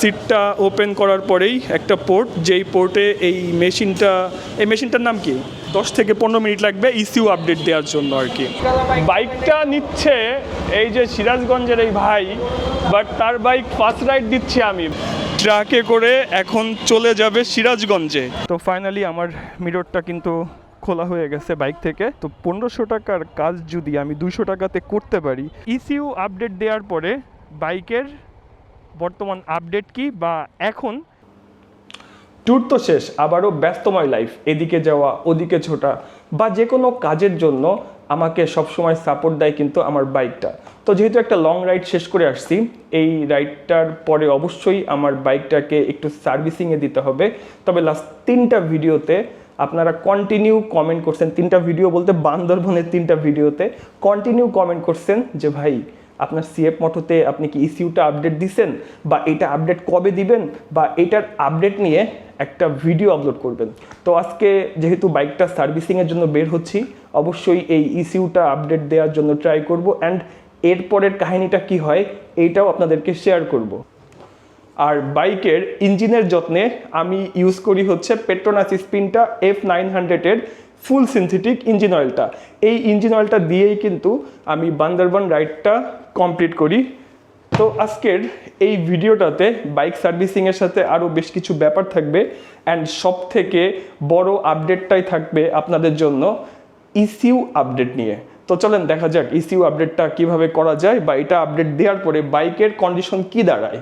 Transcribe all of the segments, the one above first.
সিটটা ওপেন করার পরেই একটা পোর্ট, যেই পোর্টে এই মেশিনটা, এই মেশিনটার নাম কি? দশ থেকে পনেরো মিনিট লাগবে ইসিউ আপডেট দেওয়ার জন্য আর কি। বাইকটা নিচ্ছে এই যে সিরাজগঞ্জের এই ভাই বাট তার বাইক ফার্স্ট রাইড দিচ্ছি আমি। ট্রাকে করে এখন চলে যাবে সিরাজগঞ্জে। তো ফাইনালি আমার মিররটা কিন্তু খোলা হয়ে গেছে বাইক থেকে। তো পনেরোশো টাকার কাজ যদি আমি দুশো টাকাতে করতে পারি ইসিউ আপডেট দেওয়ার পরে বাইকের বর্তমান আপডেট কি বা এখন? ট্যুর তো শেষ, আবারও ব্যস্তময় লাইফ এদিকে যাওয়া, ওদিকে ছোটা, বা যে কোনো কাজের জন্য আমাকে সবসময় সাপোর্ট দেয় কিন্তু আমার বাইকটা তো যেহেতু একটা লং রাইড শেষ করে আসছি, এই রাইডটার পরে অবশ্যই আমার বাইকটাকে একটু সার্ভিসিংয়ে দিতে হবে। তবে লাস্ট তিনটা ভিডিওতে আপনারা কন্টিনিউ কমেন্ট করছেন, তিনটা ভিডিও বলতে বান্দরবনের তিনটা ভিডিওতে কন্টিনিউ কমেন্ট করছেন যে, ভাই আপনার সিএফ মোটোতে আপনি কি ইসিউটা আপডেট দিছেন? বা এটা আপডেট কবে দিবেন? বা এটার আপডেট নিয়ে একটা ভিডিও আপলোড করবেন। তো আজকে যেহেতু বাইকটা সার্ভিসিংয়ের জন্য বের হচ্ছি, অবশ্যই এই ইসিউটা আপডেট দেওয়ার জন্য ট্রাই করব। অ্যান্ড এরপরের কাহিনীটা কি হয় এইটাও আপনাদেরকে শেয়ার করব। আর বাইকের ইঞ্জিনের যত্নে আমি ইউজ করি হচ্ছে পেট্রোনাস স্পিনটা এফ নাইন হান্ড্রেডের ফুল সিনথেটিক ইঞ্জিন অয়েলটা। এই ইঞ্জিন অয়েলটা দিয়েই কিন্তু আমি বান্দরবান রাইডটা কমপ্লিট করি। তো আজকের এই ভিডিওটাতে বাইক সার্ভিসিংয়ের সাথে আরও বেশ কিছু ব্যাপার থাকবে অ্যান্ড সব থেকে বড় আপডেটটাই থাকবে আপনাদের জন্য ইসিউ আপডেট নিয়ে। তো চলেন দেখা যাক ইসিউ আপডেটটা কীভাবে করা যায় বা এটা আপডেট দেওয়ার পরে বাইকের কন্ডিশন কি দাঁড়ায়।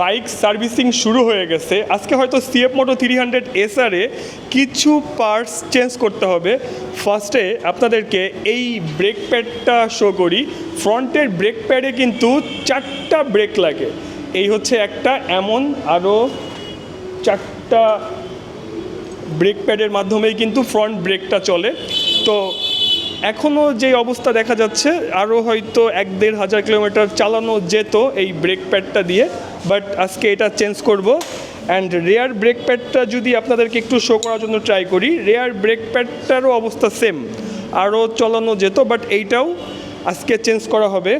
বাইক সার্ভিসিং শুরু হয়ে গেছে। আজকে হয়তো সিএফ মোটো থ্রি হান্ড্রেড এসআরে কিছু পার্টস চেঞ্জ করতে হবে। ফার্স্টে আপনাদেরকে এই ব্রেক প্যাডটা শো করি। ফ্রন্টের ব্রেক প্যাডে কিন্তু চারটা ব্রেক লাগে। এই হচ্ছে একটা, এমন আরও চারটা ব্রেক প্যাডের মাধ্যমেই কিন্তু ফ্রন্ট ব্রেকটা চলে। তো এখনও যে অবস্থা দেখা যাচ্ছে আরও হয়তো এক দেড় হাজার কিলোমিটার চালানো যেত এই ব্রেক প্যাডটা দিয়ে বাট আজকে এটা চেঞ্জ করব। অ্যান্ড রেয়ার ব্রেক প্যাডটা যদি আপনাদেরকে একটু শো করার জন্য ট্রাই করি রেয়ার ব্রেক প্যাডটারও অবস্থা সেম আরও চালানো যেত বাট এইটাও আজকে চেঞ্জ করা হবে।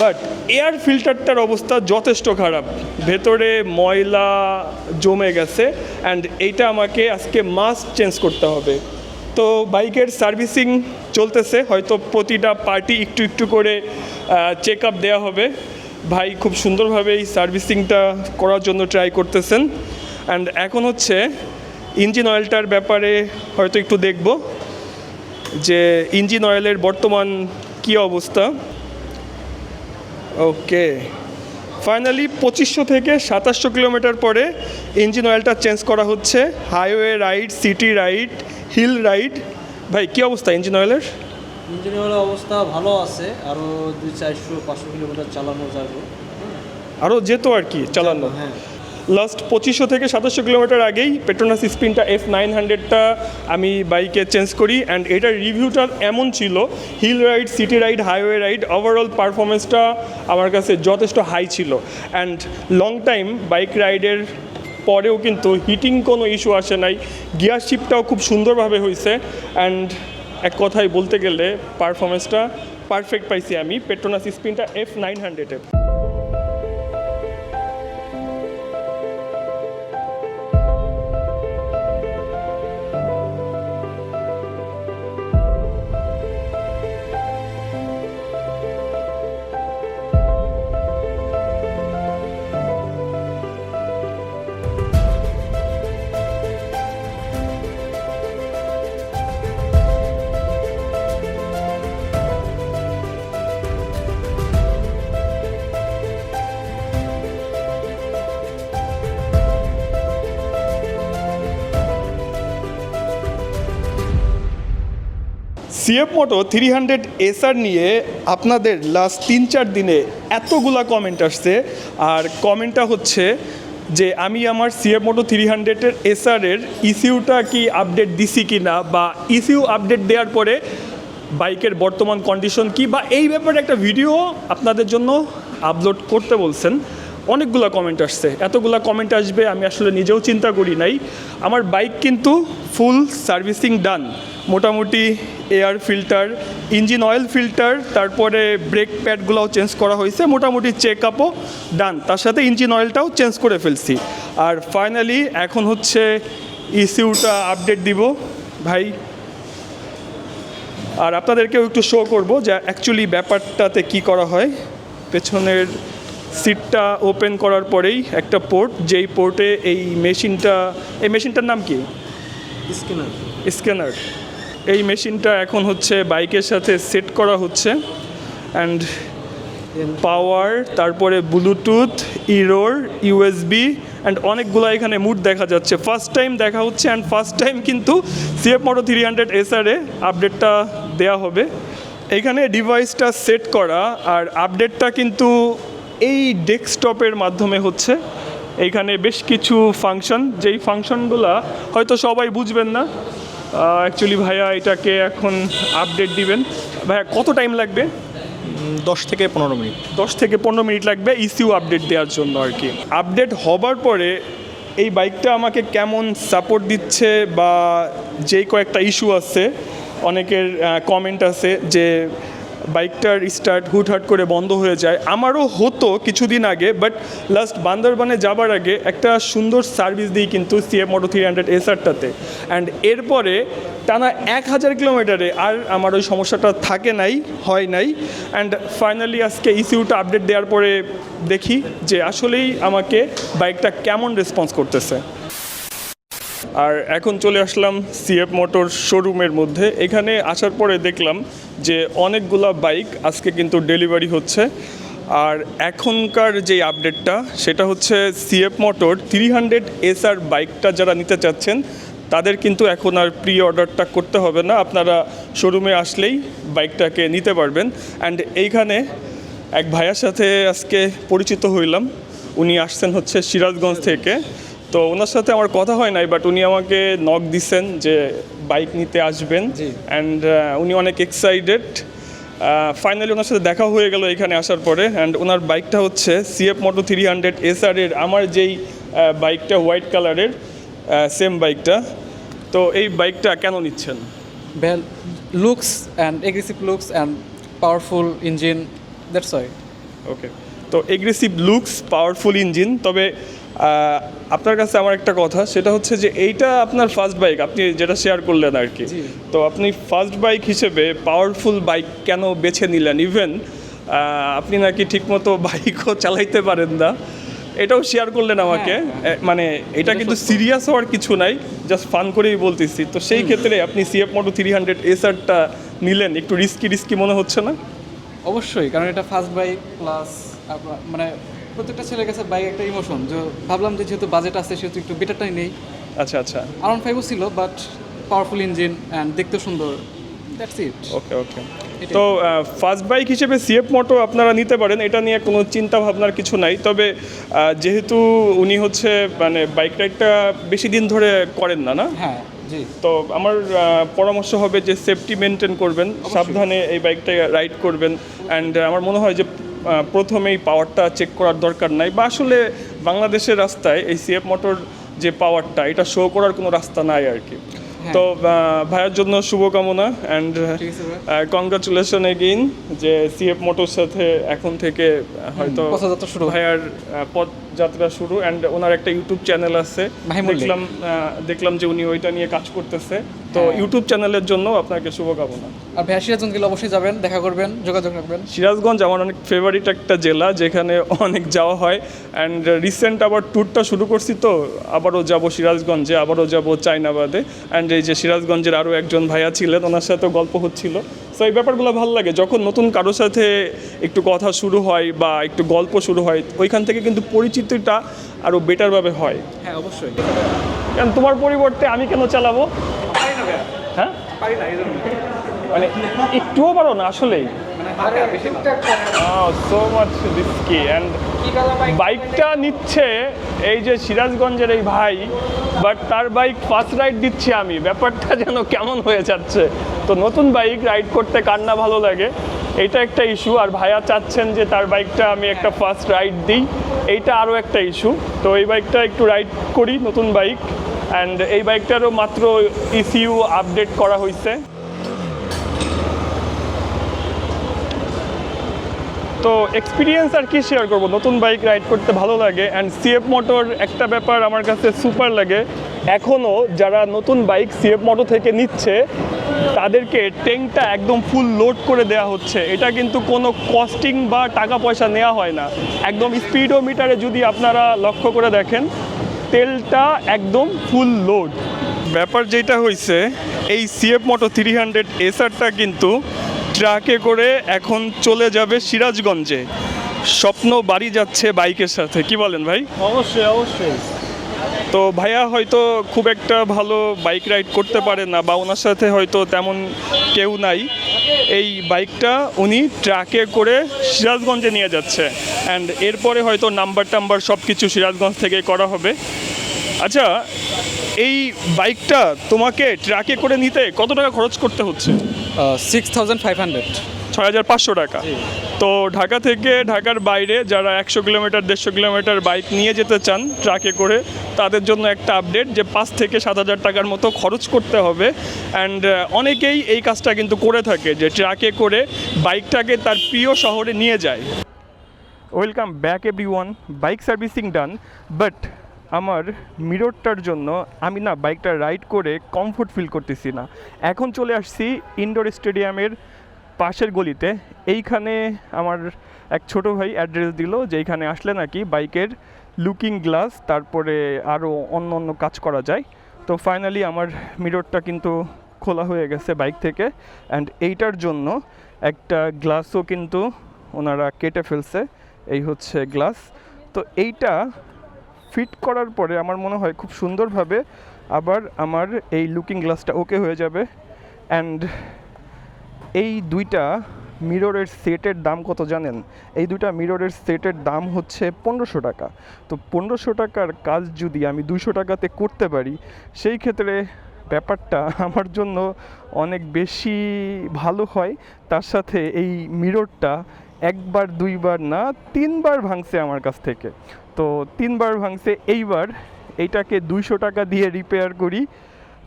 বাট এয়ার ফিল্টারটার অবস্থা যথেষ্ট খারাপ। ভেতরে ময়লা জমে গেছে অ্যান্ড এইটা আমাকে আজকে মাস্ট চেঞ্জ করতে হবে। তো বাইকের সার্ভিসিং চলতেছে, হয়তো প্রতিটা পার্টি একটু একটু করে চেক আপ দেওয়া হবে। ভাই খুব সুন্দরভাবে এই সার্ভিসিংটা করার জন্য ট্রাই করতেছেন। অ্যান্ড এখন হচ্ছে ইঞ্জিন অয়েলটার ব্যাপারে হয়তো একটু দেখব যে ইঞ্জিন অয়েলের বর্তমান কী অবস্থা। ওকে ফাইনালি পঁচিশশো থেকে সাতাশশো কিলোমিটার পরে ইঞ্জিন অয়েলটা চেঞ্জ করা হচ্ছে। Highway ride city ride hill ride. ভাই কী অবস্থা ইঞ্জিন অয়েলের? ইঞ্জিনের অবস্থা ভালো আছে আরও দুই চারশো পাঁচশো কিলোমিটার চালানো যাবে। আরও যেত আর কি চালানো। হ্যাঁ। লাস্ট পঁচিশশো থেকে সাতাশশো কিলোমিটার আগেই পেট্রোনাস স্পিনটা এফ নাইন হান্ড্রেডটা আমি বাইকে চেঞ্জ করি অ্যান্ড এটার রিভিউটা এমন ছিল hill ride city ride highway ride overall পারফরমেন্সটা আমার কাছে যথেষ্ট হাই ছিল। অ্যান্ড লং টাইম বাইক রাইডের পরেও কিন্তু হিটিং কোনো ইস্যু আসে নাই। গিয়ার শিপটাও খুব সুন্দরভাবে হয়েছে অ্যান্ড এক কথায় বলতে গেলে পারফরমেন্সটা পারফেক্ট পাইছি আমি। পেট্রোনাস স্পিনটা এফ নাইন হান্ড্রেডের CF Moto three hundred SR নিয়ে আপনাদের লাস্ট তিন চার দিনে এতগুলা কমেন্ট আসছে। আর কমেন্টটা হচ্ছে যে, আমি আমার সিএফ মোটো থ্রি হান্ড্রেডের এসআরের ইসিউটা কি আপডেট দিছি কি না বা ইসিউ আপডেট দেওয়ার পরে বাইকের বর্তমান কন্ডিশন কি বা এই ব্যাপারে একটা ভিডিও আপনাদের জন্য আপলোড করতে বলছেন। অনেকগুলো কমেন্ট আসছে। এতগুলা কমেন্ট আসবে, আমি আসলে নিজেও চিন্তা করি নাই। আমার বাইক কিন্তু ফুল সার্ভিসিং ডান মোটামুটি air filter engine oil filter তারপরে ব্রেক প্যাডগুলোও চেঞ্জ করা হয়েছে মোটামুটি চেক আপও ডান তার সাথে ইঞ্জিন অয়েলটাও চেঞ্জ করে ফেলছি। আর ফাইনালি এখন হচ্ছে ইসিউটা আপডেট দিব ভাই। আর আপনাদেরকেও একটু শো করব যে অ্যাকচুয়ালি ব্যাপারটাতে কি করা হয়। পেছনের সিটটা ওপেন করার পরেই একটা পোর্ট যেই পোর্টে এই মেশিনটা এই মেশিনটার নাম কি? স্ক্যানার স্ক্যানার এই মেশিনটা এখন হচ্ছে বাইকের সাথে সেট করা হচ্ছে। অ্যান্ড পাওয়ার তারপরে ব্লুটুথ ইরোর ইউএসবি অ্যান্ড অনেকগুলো এখানে মুড দেখা যাচ্ছে। ফার্স্ট টাইম দেখা হচ্ছে অ্যান্ড ফার্স্ট টাইম কিন্তু সিএফ মোটো থ্রি হান্ড্রেড এসআরে আপডেটটা দেওয়া হবে। এখানে ডিভাইসটা সেট করা আর আপডেটটা কিন্তু এই ডেস্কটপের মাধ্যমে হচ্ছে। এইখানে বেশ কিছু ফাংশন যেই ফাংশনগুলো হয়তো সবাই বুঝবেন না অ্যাকচুয়ালি ভাইয়া এটাকে এখন আপডেট দিবেন। ভাইয়া কত টাইম লাগবে? দশ থেকে পনেরো মিনিট। দশ থেকে পনেরো মিনিট লাগবে ইসিউ আপডেট দেওয়ার জন্য আর কি। আপডেট হবার পরে এই বাইকটা আমাকে কেমন সাপোর্ট দিচ্ছে বা যেই কয়েকটা ইস্যু আছে অনেকের কমেন্ট আছে যে বাইকটার স্টার্ট হুটহাট করে বন্ধ হয়ে যায়। আমারও হতো কিছুদিন আগে বাট লাস্ট বান্দরবানে যাবার আগে একটা সুন্দর সার্ভিস দিই কিন্তু সিএফ মোটো থ্রি হান্ড্রেড এসআরটাতে অ্যান্ড এরপরে টানা এক হাজার কিলোমিটারে আর আমার ওই সমস্যাটা থাকে নাই, হয় নাই। অ্যান্ড ফাইনালি আজকে ইসিউটা আপডেট দেওয়ার পরে দেখি যে আসলেই আমাকে বাইকটা কেমন রেসপন্স করতেছে। আর এখন চলে আসলাম সিএফ মোটর শোরুমের মধ্যে। এখানে আসার পরে দেখলাম যে অনেকগুলা বাইক আজকে কিন্তু ডেলিভারি হচ্ছে। আর এখনকার যে আপডেটটা, সেটা হচ্ছে CF motor three hundred SR বাইকটা যারা নিতে চাচ্ছেন, তাদের কিন্তু এখন আর প্রি অর্ডারটা করতে হবে না। আপনারা শোরুমে আসলেই বাইকটাকে নিতে পারবেন। অ্যান্ড এইখানে এক ভাইয়ার সাথে আজকে পরিচিত হইলাম। উনি আসছেন হচ্ছে সিরাজগঞ্জ থেকে। তো ওনার সাথে আমার কথা হয় নাই বাট উনি আমাকে নক দিছেন যে বাইক নিতে আসবেন। অ্যান্ড উনি অনেক এক্সাইটেড ফাইনালি ওনার সাথে দেখা হয়ে গেল এখানে আসার পরে। অ্যান্ড ওনার বাইকটা হচ্ছে CF Moto three hundred SR এর আমার যেই বাইকটা হোয়াইট কালারের সেম বাইকটা তো এই বাইকটা কেন নিচ্ছেন? Well looks and aggressive looks and powerful engine that's why. Okay তো এগ্রেসিভ লুকস পাওয়ারফুল ইঞ্জিন তবে আপনার কাছে আমার একটা কথা সেটা হচ্ছে যে এইটা আপনার ফার্স্ট বাইক আপনি যেটা শেয়ার করলেন আর কি তো আপনি ফার্স্ট বাইক হিসেবে পাওয়ারফুল বাইক কেন বেছে নিলেন? ইভেন আপনি নাকি ঠিকমতো বাইকও চালাইতে পারেন না। এটাও শেয়ার করলেন আমাকে। মানে এটা কিন্তু সিরিয়াস হওয়ার কিছু নাই জাস্ট ফান করেই বলতেছি। তো সেই ক্ষেত্রে আপনি সিএফ মোটো থ্রি হান্ড্রেড এসআরটা নিলেন একটু রিস্কি রিস্কি মনে হচ্ছে না? অবশ্যই কারণ এটা ফার্স্ট বাইক প্লাস মানে প্রত্যেকটা ছেলের কাছে বাইক একটা ইমোশন যে ভাবলাম যে যেহেতু বাজেট আছে সেহেতু একটু বেটারটাই নেই। আচ্ছা আচ্ছা। আরাউন্ড ফাইভও ছিল বাট পাওয়ারফুল ইঞ্জিন অ্যান্ড দেখতে সুন্দর। দ্যাটস ইট ওকে ওকে তো ফার্স্ট বাইক হিসেবে সিএফ মোটো আপনারা নিতে পারেন এটা নিয়ে কোনো চিন্তা ভাবনার কিছু নাই। তবে যেহেতু উনি হচ্ছে মানে বাইক রাইডটা বেশি দিন ধরে করেন না না? হ্যাঁ। তো আমার পরামর্শ হবে যে সেফটি মেনটেন করবেন সাবধানে এই বাইকটা রাইড করবেন অ্যান্ড আমার মনে হয় যে প্রথমেই পাওয়ারটা চেক করার দরকার নাই বা আসলে বাংলাদেশের রাস্তায় এই সিএফ মোটর যে পাওয়ারটা এটা শো করার কোনো রাস্তা নাই আর কি তো আহ, ভাইয়ের জন্য শুভকামনা অ্যান্ড। কংগ্রাচুলেশন এগেইন যে সিএফ মোটর সাথে এখন থেকে হয়তো। ভাইয়ার আহ, পথযাত্রা শুরু অ্যান্ড ওনার একটা ইউটিউব চ্যানেল আছে। দেখলাম দেখলাম যে উনি ওইটা নিয়ে কাজ করতেছে। তো। ইউটিউব চ্যানেলের জন্য আপনাকে শুভকামনা। আর ভাইয়া সিরাজগঞ্জ গেলে অবশ্যই যাবেন দেখা করবেন যোগাযোগ রাখবেন। সিরাজগঞ্জ আমার অনেক ফেভারিট একটা জেলা যেখানে অনেক যাওয়া হয়। অ্যান্ড রিসেন্ট আবার ট্যুরটা শুরু করছি তো আবারও যাব সিরাজগঞ্জে আবারও যাব চাইনাবাদে অ্যান্ড এই যে সিরাজগঞ্জের আরও একজন ভাইয়া ছিলেন ওনার সাথেও গল্প হচ্ছিল। সো এই ব্যাপারগুলো ভালো লাগে। যখন নতুন কারোর সাথে একটু কথা শুরু হয় বা একটু গল্প শুরু হয় ওইখান থেকে কিন্তু পরিচিতিটা আরও বেটারভাবে হয়। হ্যাঁ অবশ্যই। কারণ তোমার পরিবর্তে আমি কেন চালাবো? হ্যাঁ? মানে একটুও পারো না আসলেই। সো মাচ রিস্কি অ্যান্ড বাইকটা নিচ্ছে এই যে সিরাজগঞ্জের এই ভাই বাট তার বাইক ফার্স্ট রাইড দিচ্ছি আমি। ব্যাপারটা যেন কেমন হয়ে যাচ্ছে। তো নতুন বাইক রাইড করতে কার না ভালো লাগে? এটা একটা ইস্যু আর ভাইয়া চাচ্ছেন যে তার বাইকটা আমি একটা ফার্স্ট রাইড দিই। এইটা আরও একটা ইস্যু তো এই বাইকটা একটু রাইড করি, নতুন বাইক অ্যান্ড এই বাইকটারও মাত্র ইসিউ আপডেট করা হয়েছে তো এক্সপিরিয়েন্স আর কি শেয়ার করব? নতুন বাইক রাইড করতে ভালো লাগে অ্যান্ড সিএফ মোটর একটা ব্যাপার আমার কাছে সুপার লাগে। এখনও যারা নতুন বাইক সিএফ মোটর থেকে নিচ্ছে, তাদেরকে ট্যাঙ্কটা একদম ফুল লোড করে দেওয়া হচ্ছে। এটা কিন্তু কোনো কস্টিং বা টাকা পয়সা নেওয়া হয় না। একদম স্পিডোমিটারে যদি আপনারা লক্ষ্য করে দেখেন, তেলটা একদম ফুল লোড ব্যাপার যেটা হয়েছে এই সিএফ মোটো থ্রি হান্ড্রেড এসআরটা কিন্তু ট্রাকে করে এখন চলে যাবে সিরাজগঞ্জে। স্বপ্ন বাড়ি যাচ্ছে বাইকের সাথে। কি বলেন ভাই? অবশ্যই অবশ্যই। তো ভাইয়া হয়তো খুব একটা ভালো বাইক রাইড করতে পারে না বা ওনার সাথে হয়তো তেমন কেউ নাই। এই বাইকটা উনি ট্রাকে করে সিরাজগঞ্জে নিয়ে যাচ্ছে। অ্যান্ড এরপরে হয়তো নাম্বার টাম্বার সব কিছু সিরাজগঞ্জ থেকে করা হবে। আচ্ছা এই বাইকটা তোমাকে ট্রাকে করে নিতে কত টাকা খরচ করতে হচ্ছে? Six thousand five hundred. ছয় হাজার পাঁচশো টাকা। তো ঢাকা থেকে ঢাকার বাইরে যারা একশো কিলোমিটার দেড়শো কিলোমিটার বাইক নিয়ে যেতে চান ট্রাকে করে তাদের জন্য একটা আপডেট যে পাঁচ থেকে সাত হাজার টাকার মতো খরচ করতে হবে। অ্যান্ড অনেকেই এই কাজটা কিন্তু করে থাকে যে ট্রাকে করে বাইকটাকে তার প্রিয় শহরে নিয়ে যায়। Welcome back every one bike servicing done but আমার মিররটার জন্য আমি না বাইকটা রাইড করে কমফোর্ট ফিল করতেছি না। এখন চলে আসছি ইনডোর স্টেডিয়ামের পাশের গলিতে। এইখানে আমার এক ছোট ভাই অ্যাড্রেস দিল যে এইখানে আসলে নাকি বাইকের লুকিং গ্লাস তারপরে আরও অন্য অন্য কাজ করা যায়। তো ফাইনালি আমার মিররটা কিন্তু খোলা হয়ে গেছে বাইক থেকে। অ্যান্ড এইটার জন্য একটা গ্লাসও কিন্তু ওনারা কেটে ফেলছে। এই হচ্ছে গ্লাস তো এইটা ফিট করার পরে আমার মনে হয় খুব সুন্দরভাবে আবার আমার এই লুকিং গ্লাসটা ওকে হয়ে যাবে। অ্যান্ড এই দুইটা মিররের সেটের দাম কত জানেন? এই দুইটা মিররের সেটের দাম হচ্ছে পনেরোশো টাকা। তো পনেরোশো টাকার কাজ যদি আমি দুশো টাকাতে করতে পারি, সেই ক্ষেত্রে ব্যাপারটা আমার জন্য অনেক বেশি ভালো হয়। তার সাথে এই মিররটা একবার, দুইবার না, তিনবার ভাঙছে আমার কাছ থেকে। তো তিনবার ভাঙছে, এইবার এইটাকে দুইশো টাকা দিয়ে রিপেয়ার করি।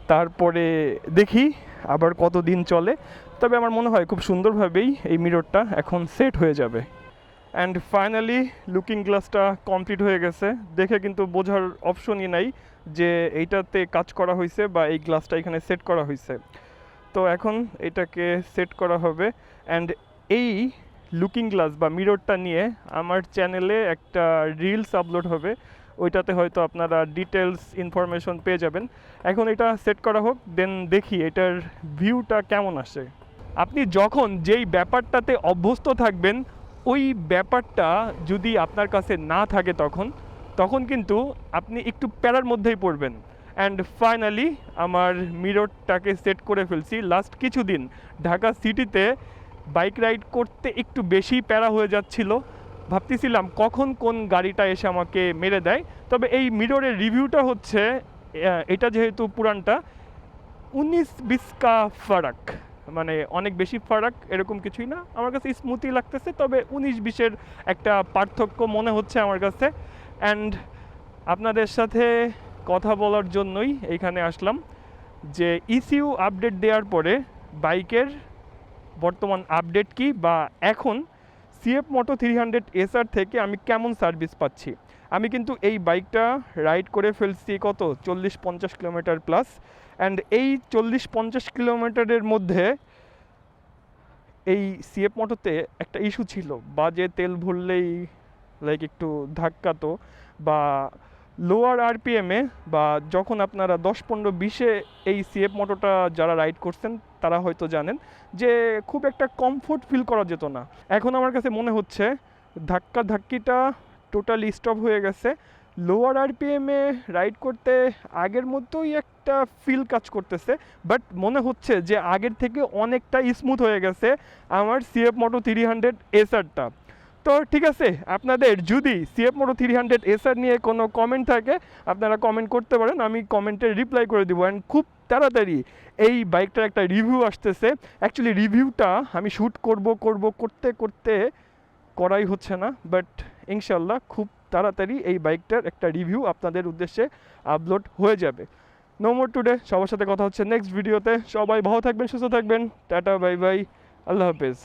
তারপরে দেখি আবার কত দিন চলে। তবে আমার মনে হয় খুব সুন্দরভাবেই এই মিররটা এখন সেট হয়ে যাবে। অ্যান্ড ফাইনালি লুকিং গ্লাসটা কমপ্লিট হয়ে গেছে। দেখে কিন্তু বোঝার অপশনই নাই যে এইটাতে কাজ করা হয়েছে বা এই গ্লাসটা এখানে সেট করা হয়েছে। তো এখন এটাকে সেট করা হবে। অ্যান্ড এই লুকিং গ্লাস বা মিররটা নিয়ে আমার চ্যানেলে একটা রিলস আপলোড হবে। ওইটাতে হয়তো আপনারা ডিটেলস ইনফরমেশন পেয়ে যাবেন। এখন এটা সেট করা হোক দেন দেখি এটার ভিউটা কেমন আসে। আপনি যখন যেই ব্যাপারটাতে অভ্যস্ত থাকবেন ওই ব্যাপারটা যদি আপনার কাছে না থাকে তখন তখন কিন্তু আপনি একটু প্যারার মধ্যেই পড়বেন। অ্যান্ড ফাইনালি আমার মিররটাকে সেট করে ফেলছি। লাস্ট কিছুদিন ঢাকা সিটিতে বাইক রাইড করতে একটু বেশি প্যারা হয়ে যাচ্ছিল। ভাবতেছিলাম কখন কোন গাড়িটা এসে আমাকে মেরে দেয়। তবে এই মিররের রিভিউটা হচ্ছে এটা যেহেতু পুরানটা, উনিশ বিশ কা ফারাক। মানে অনেক বেশি ফারাক এরকম কিছুই না। আমার কাছে স্মুথই লাগতেছে, তবে উনিশ বিশের একটা পার্থক্য মনে হচ্ছে আমার কাছে। অ্যান্ড আপনাদের সাথে কথা বলার জন্যই এইখানে আসলাম যে ইসিউ আপডেট দেওয়ার পরে বাইকের বর্তমান আপডেট কি বা এখন CF Moto three hundred SR থেকে আমি কেমন সার্ভিস পাচ্ছি? আমি কিন্তু এই বাইকটা রাইড করে ফেলছি কত? চল্লিশ পঞ্চাশ কিলোমিটার প্লাস অ্যান্ড এই চল্লিশ পঞ্চাশ কিলোমিটারের মধ্যে এই সিএফ মোটোতে একটা ইস্যু ছিল। বাজে তেল ভরলেই লাইক একটু ধাক্কাতো বা লোয়ার আরপিএমে বা যখন আপনারা দশ পনেরো বিশে এই সিএফ মোটোটা যারা রাইড করছেন, তারা হয়তো জানেন যে খুব একটা কমফোর্ট ফিল করা যেত না। এখন আমার কাছে মনে হচ্ছে ধাক্কা ধাক্কিটা টোটালি স্টপ হয়ে গেছে। লোয়ার আরপিএমে রাইড করতে আগের মতোই একটা ফিল কাজ করতেছে বাট মনে হচ্ছে যে আগের থেকে অনেকটা স্মুথ হয়ে গেছে আমার সিএফ মোটো থ্রি হান্ড্রেড এসআরটা তো ঠিক আছে, আপনাদের যদি CF Moto three hundred SR নিয়ে কোনো কমেন্ট থাকে, আপনারা কমেন্ট করতে পারেন, আমি কমেন্টে রিপ্লাই করে দিব। অ্যান্ড খুব তাড়াতাড়ি এই বাইকটার একটা রিভিউ আসতেছে। অ্যাকচুয়ালি রিভিউটা আমি শ্যুট করব করব, করতে করতে করাই হচ্ছে না বাট ইনশাল্লাহ খুব তাড়াতাড়ি এই বাইকটার একটা রিভিউ আপনাদের উদ্দেশ্যে আপলোড হয়ে যাবে। নো মোর টুডে সবার সাথে কথা হচ্ছে নেক্সট ভিডিওতে সবাই ভালো থাকবেন, সুস্থ থাকবেন। টাটা বাই বাই আল্লাহ হাফেজ।